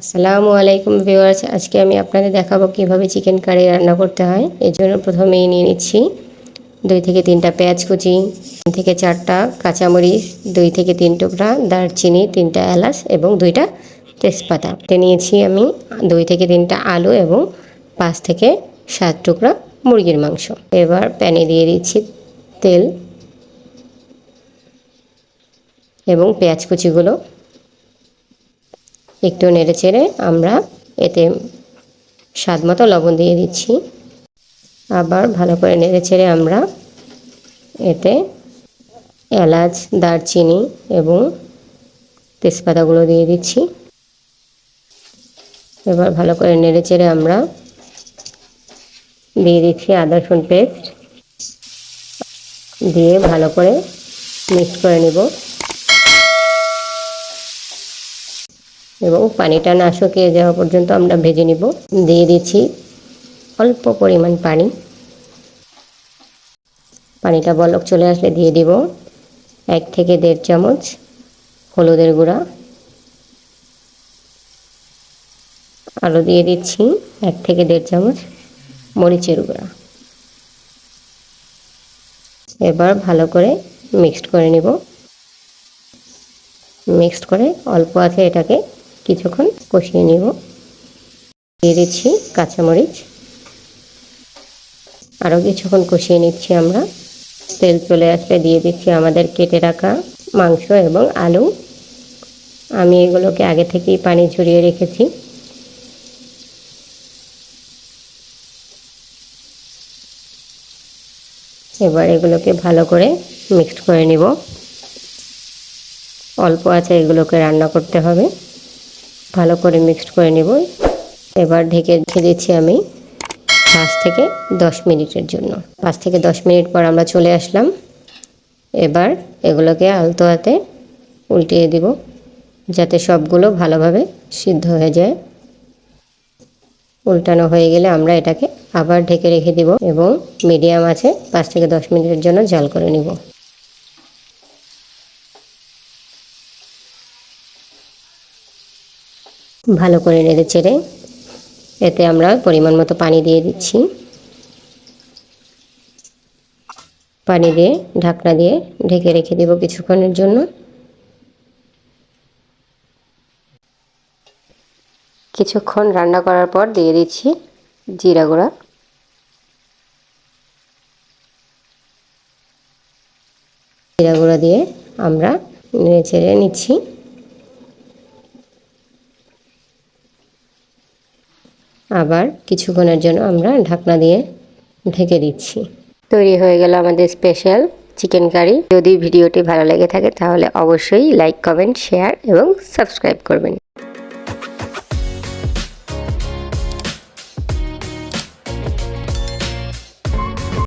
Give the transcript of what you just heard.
আসসালামু আলাইকুম ভিউয়ার্স, আজকে আমি আপনাদের দেখাবো কীভাবে চিকেন কারি রান্না করতে হয়। এর জন্য প্রথমেই নিয়ে নিচ্ছি দুই থেকে তিনটা পেঁয়াজ কুচি, তিন থেকে চারটা কাঁচামরিচ, দুই থেকে তিন টুকরা দারচিনি, তিনটা এলাচ এবং দুইটা তেজপাতা। এটা নিয়েছি আমি দুই থেকে তিনটা আলু এবং পাঁচ থেকে সাত টুকরা মুরগির মাংস। এবার প্যানে দিয়ে দিচ্ছি তেল এবং পেঁয়াজ কুচিগুলো। একটু নেড়ে চেড়ে আমরা এতে স্বাদ মতো লবণ দিয়ে দিচ্ছি। আবার ভালো করে নেড়ে চেড়ে আমরা এতে এলাচ, দারচিনি এবং তেজপাতাগুলো দিয়ে দিচ্ছি। এবার ভালো করে নেড়ে চেড়ে আমরা দিয়ে দিচ্ছি আদা, রসুন পেস্ট। দিয়ে ভালো করে মিক্স করে নেব। এবং পানিটা না শুকিয়ে যাওয়া পর্যন্ত আমরা ভেজে নিব। দিয়ে দিচ্ছি অল্প পরিমাণ পানি। পানিটা বলক চলে আসলে দিয়ে দিব এক থেকে দেড় চামচ হলুদের গুঁড়া। আরও দিয়ে দিচ্ছি এক থেকে দেড় চামচ মরিচের গুঁড়া। এবার ভালো করে মিক্সড করে নিব। মিক্সড করে অল্প আছে এটাকে কিছুক্ষণ কষিয়ে নিব। দিয়ে দিচ্ছি কাঁচামরিচ। আরও কিছুক্ষণ কষিয়ে নিচ্ছি আমরা। তেল চলে আসলে দিয়ে দিচ্ছি আমাদের কেটে রাখা মাংস এবং আলু। আমি এগুলোকে আগে থেকেই পানি ঝরিয়ে রেখেছি। এবার এগুলোকে ভালো করে মিক্সড করে নিব। অল্প আছে এগুলোকে রান্না করতে হবে। ভালো করে মিক্সড করে নেব। এবার ঢেকে রেখে দিচ্ছি আমি পাঁচ থেকে দশ মিনিটের জন্য। পাঁচ থেকে দশ মিনিট পর আমরা চলে আসলাম। এবার এগুলোকে আলতো হাতে উল্টিয়ে দিব যাতে সবগুলো ভালোভাবে সিদ্ধ হয়ে যায়। উল্টানো হয়ে গেলে আমরা এটাকে আবার ঢেকে রেখে দিব এবং মিডিয়াম আছে, পাঁচ থেকে দশ মিনিটের জন্য জাল করে নিব। ভালো করে নেড়ে চেড়ে এতে আমরা পরিমাণ মতো পানি দিয়ে দিচ্ছি। পানি দিয়ে ঢাকনা দিয়ে ঢেকে রেখে দেব কিছুক্ষণের জন্য। কিছুক্ষণ রান্না করার পর দিয়ে দিচ্ছি জিরা গুঁড়া। জিরা গুঁড়া দিয়ে আমরা নেড়ে চেড়ে নিচ্ছি। আবার কিছুক্ষণের জন্য আমরা ঢাকনা দিয়ে ঢেকে দিচ্ছি। তৈরি হয়ে গেল আমাদের স্পেশাল চিকেন কারি যদি ভিডিওটি ভালো লেগে থাকে তাহলে অবশ্যই লাইক কমেন্ট শেয়ার এবং সাবস্ক্রাইব করবেন।